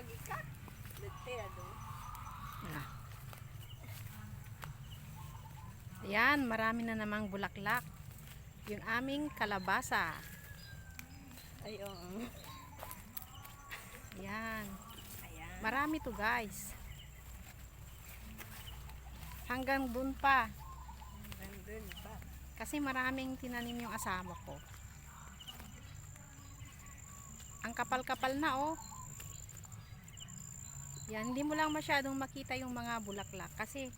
ano? Ah. Ayan, marami na namang bulaklak. Yung aming kalabasa. Ay, oo. Ayan. Ayan. Marami to guys. Hanggang dun pa. Nandun pa. Kasi maraming tinanim yung asawa ko. Ang kapal-kapal na oh. Yan, hindi mo lang masyadong makita yung mga bulaklak kasi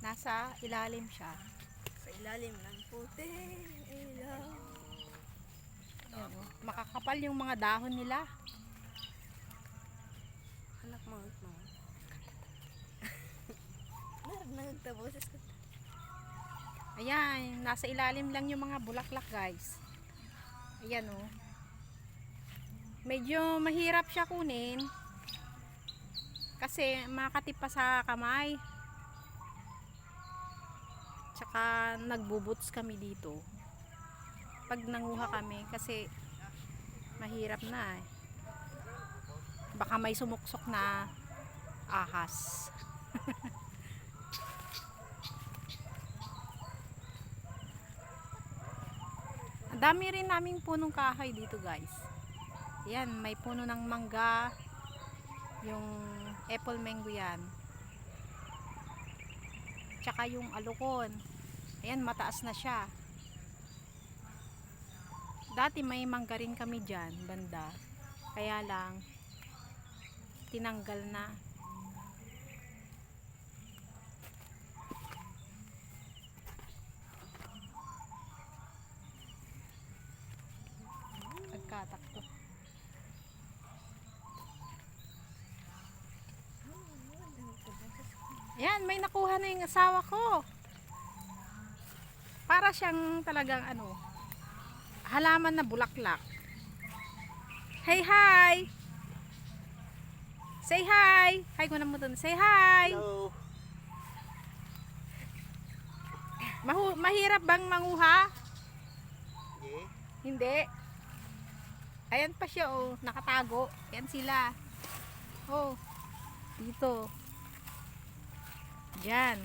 nasa ilalim siya. Sa ilalim ng puti. Ilaw. Ayan, oh. Makakapal yung mga dahon nila. Anak mo, anak mo. Narinig na boses ko. Ayan, nasa ilalim lang yung mga bulaklak guys. Ayan oh. Medyo mahirap siya kunin. Kasi makatip pa sa kamay. Tsaka nagbubuts kami dito. Pag nanguha kami kasi mahirap na eh. Baka may sumuksok na ahas. Dami rin naming punong kahoy dito guys. Yan, may puno ng mangga. Yung apple mango yan. Tsaka yung alukon. Ayan, mataas na siya. Dati may mangga rin kami dyan, banda. Kaya lang, tinanggal na. Yan, may nakuha na yung asawa ko. Para siyang talagang ano, halaman na bulaklak. Hey, hi! Say hi! Hi ko na mo dun. Say hi! Hello. Mahu mahirap bang manguha? Yeah. Hindi. Ayan pa siya oh, nakatago. Yan sila. Oh, dito. Diyan.